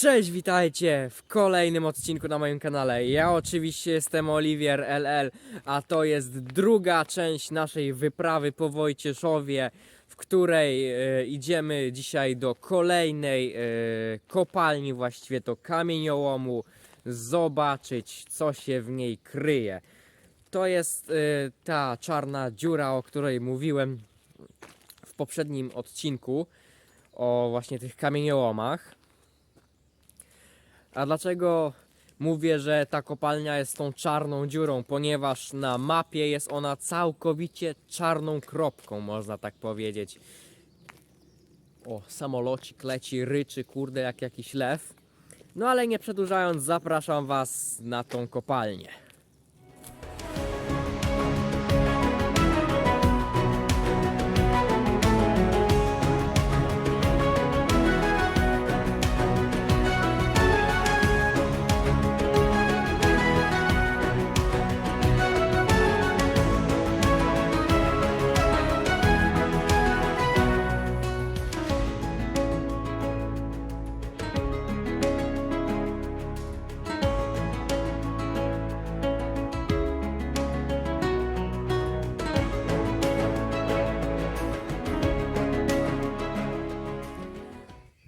Cześć, witajcie w kolejnym odcinku na moim kanale. Ja oczywiście jestem Oliwier LL, a to jest druga część naszej wyprawy po Wojcieszowie, w której e, idziemy dzisiaj do kolejnej e, kopalni, właściwie to kamieniołomu, zobaczyć co się w niej kryje. To jest e, ta czarna dziura, o której mówiłem w poprzednim odcinku, o właśnie tych kamieniołomach. A dlaczego mówię, że ta kopalnia jest tą czarną dziurą? Ponieważ na mapie jest ona całkowicie czarną kropką, można tak powiedzieć. O, samolocik leci, ryczy, kurde, jak jakiś lew. No ale nie przedłużając, zapraszam Was na tą kopalnię.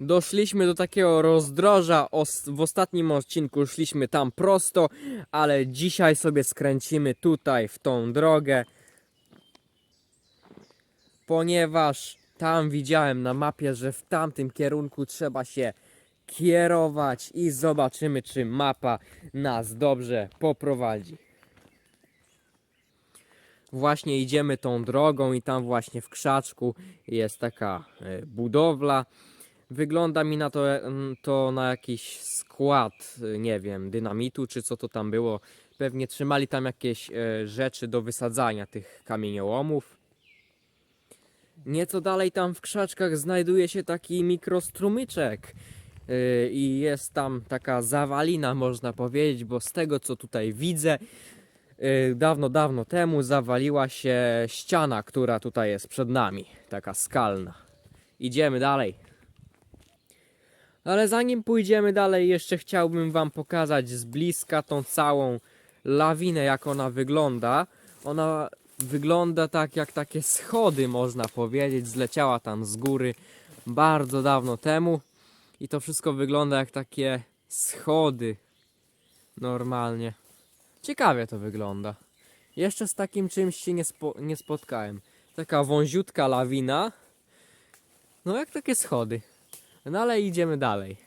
Doszliśmy do takiego rozdroża. W ostatnim odcinku szliśmy tam prosto, ale dzisiaj sobie skręcimy tutaj w tą drogę, ponieważ tam widziałem na mapie, że w tamtym kierunku trzeba się kierować i zobaczymy, czy mapa nas dobrze poprowadzi. Właśnie idziemy tą drogą i tam właśnie w krzaczku jest taka e, budowla. Wygląda mi na to, mm, to na jakiś skład, y, nie wiem, dynamitu czy co to tam było. Pewnie trzymali tam jakieś e, rzeczy do wysadzania tych kamieniołomów. Nieco dalej tam w krzaczkach znajduje się taki mikrostrumyczek. y, I jest tam taka zawalina, można powiedzieć, bo z tego co tutaj widzę, y, dawno, dawno temu zawaliła się ściana, która tutaj jest przed nami. Taka skalna. Idziemy dalej. Ale zanim pójdziemy dalej, jeszcze chciałbym Wam pokazać z bliska tą całą lawinę, jak ona wygląda. Ona wygląda tak jak takie schody, można powiedzieć. Zleciała tam z góry bardzo dawno temu. I to wszystko wygląda jak takie schody. Normalnie. Ciekawie to wygląda. Jeszcze z takim czymś się nie, spo, nie spotkałem. Taka wąziutka lawina. No jak takie schody. No ale idziemy dalej.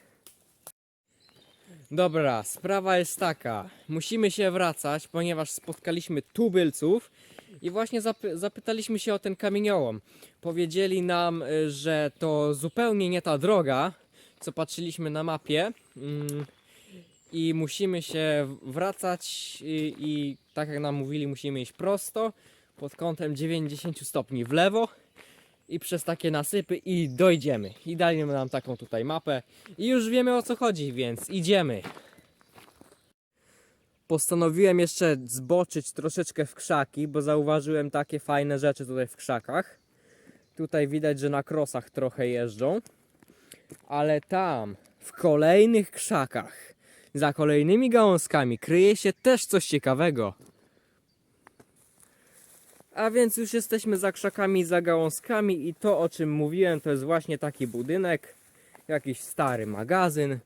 Dobra, sprawa jest taka. Musimy się wracać, ponieważ spotkaliśmy tubylców i właśnie zapy- zapytaliśmy się o ten kamieniołom. Powiedzieli nam, y, że to zupełnie nie ta droga, co patrzyliśmy na mapie. Mm, I musimy się wracać i, i tak jak nam mówili, musimy iść prosto pod kątem 90 stopni w lewo i przez takie nasypy i dojdziemy. I dali nam taką tutaj mapę i już wiemy o co chodzi, więc idziemy. Postanowiłem jeszcze zboczyć troszeczkę w krzaki, bo zauważyłem takie fajne rzeczy tutaj w krzakach. Tutaj widać, że na krosach trochę jeżdżą. Ale tam, w kolejnych krzakach, za kolejnymi gałązkami, kryje się też coś ciekawego. A więc już jesteśmy za krzakami, za gałązkami i to o czym mówiłem to jest właśnie taki budynek, jakiś stary magazyn.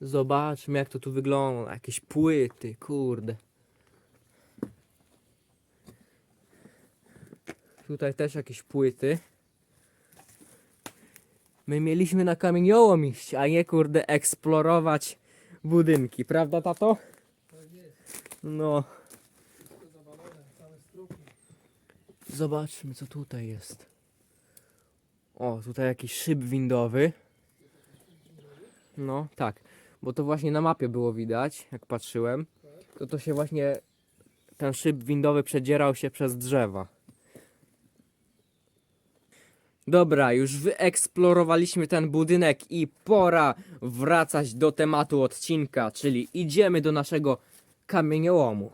Zobaczmy jak to tu wygląda, jakieś płyty, kurde. Tutaj też jakieś płyty. My mieliśmy na kamieniołom iść, a nie kurde eksplorować budynki, prawda tato? No. Zobaczmy, co tutaj jest. O, tutaj jakiś szyb windowy. No, tak. Bo to właśnie na mapie było widać, jak patrzyłem. To to się właśnie ten szyb windowy przedzierał się przez drzewa. Dobra, już wyeksplorowaliśmy ten budynek i pora wracać do tematu odcinka, czyli idziemy do naszego kamieniołomu.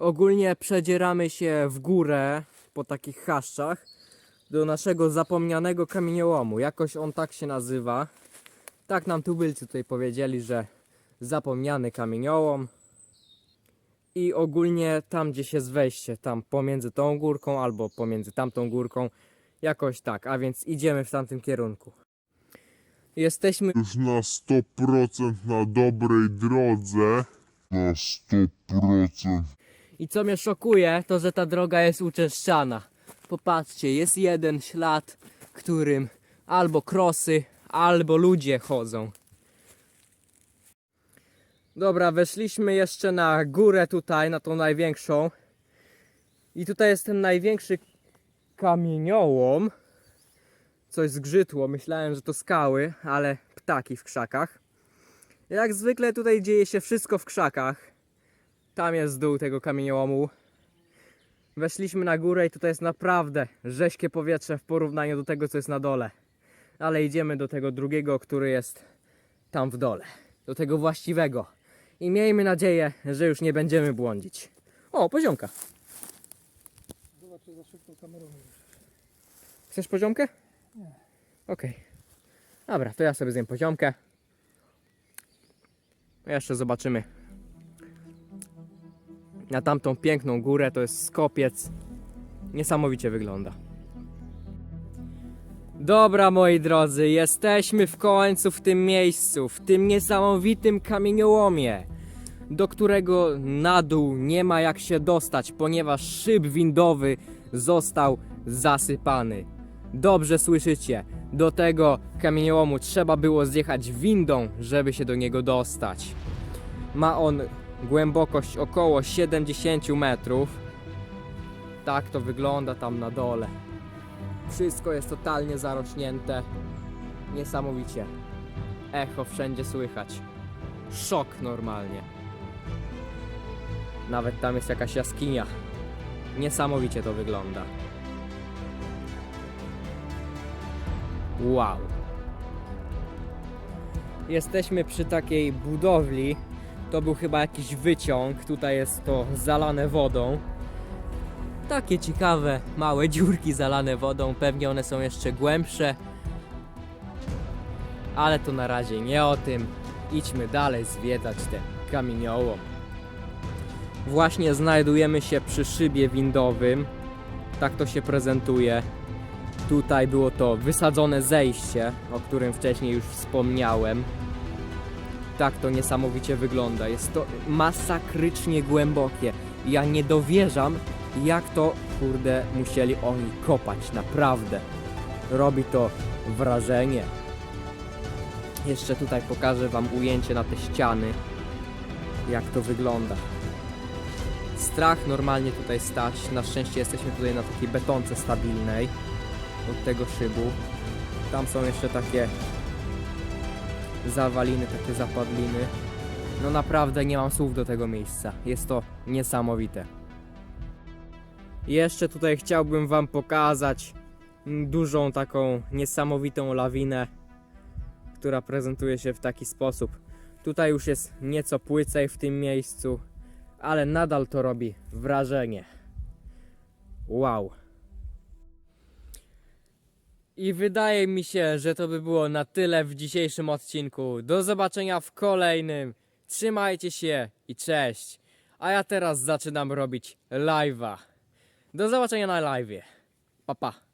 Ogólnie przedzieramy się w górę po takich chaszczach. do naszego zapomnianego kamieniołomu. Jakoś on tak się nazywa. Tak nam tubylcy tutaj powiedzieli, że zapomniany kamieniołom. I ogólnie tam gdzieś jest wejście, tam pomiędzy tą górką albo pomiędzy tamtą górką. Jakoś tak, a więc idziemy w tamtym kierunku. Jesteśmy już na 100% na dobrej drodze. Na 100%. I co mnie szokuje, to że ta droga jest uczeszczana. Popatrzcie, jest jeden ślad, którym albo krosy, albo ludzie chodzą. Dobra, weszliśmy jeszcze na górę tutaj, na tą największą. I tutaj jest ten największy kamieniołom. Coś zgrzytło, myślałem, że to skały, ale ptaki w krzakach. Jak zwykle tutaj dzieje się wszystko w krzakach. Tam jest dół tego kamieniołomu. Weszliśmy na górę i tutaj jest naprawdę rześkie powietrze w porównaniu do tego, co jest na dole. Ale idziemy do tego drugiego, który jest tam w dole. Do tego właściwego. I miejmy nadzieję, że już nie będziemy błądzić. O, poziomka. Zobaczę za szybko kamerą. Chcesz poziomkę? Nie. Okej. Dobra, to ja sobie zjem poziomkę. Jeszcze zobaczymy. Na tamtą piękną górę to jest skopiec. Niesamowicie wygląda. Dobra, moi drodzy, jesteśmy w końcu w tym miejscu, w tym niesamowitym kamieniołomie, do którego na dół nie ma jak się dostać, ponieważ szyb windowy został zasypany. Dobrze słyszycie, do tego kamieniołomu trzeba było zjechać windą, żeby się do niego dostać. Ma on głębokość około 70 metrów. Tak to wygląda tam na dole. Wszystko jest totalnie zarośnięte. Niesamowicie. Echo wszędzie słychać. Szok normalnie. Nawet tam jest jakaś jaskinia. Niesamowicie to wygląda. Wow. Jesteśmy przy takiej budowli. To był chyba jakiś wyciąg. Tutaj jest to zalane wodą. Takie ciekawe, małe dziurki zalane wodą. Pewnie one są jeszcze głębsze. Ale to na razie nie o tym. Idźmy dalej zwiedzać ten kamieniołom. Właśnie znajdujemy się przy szybie windowym. Tak to się prezentuje. Tutaj było to wysadzone zejście, o którym wcześniej już wspomniałem. Tak to niesamowicie wygląda. Jest to masakrycznie głębokie. Ja nie dowierzam, jak to, kurde, musieli oni kopać. Naprawdę. Robi to wrażenie. Jeszcze tutaj pokażę Wam ujęcie na te ściany, jak to wygląda. Strach normalnie tutaj stać. Na szczęście jesteśmy tutaj na takiej betonce stabilnej od tego szybu. Tam są jeszcze takie zawaliny, takie zapadliny. No naprawdę nie mam słów do tego miejsca. Jest to niesamowite. Jeszcze tutaj chciałbym wam pokazać dużą taką niesamowitą lawinę, która prezentuje się w taki sposób. Tutaj już jest nieco płycej w tym miejscu, ale nadal to robi wrażenie. Wow. I wydaje mi się, że to by było na tyle w dzisiejszym odcinku. Do zobaczenia w kolejnym. Trzymajcie się i cześć. A ja teraz zaczynam robić live'a. Do zobaczenia na live'ie. Pa pa.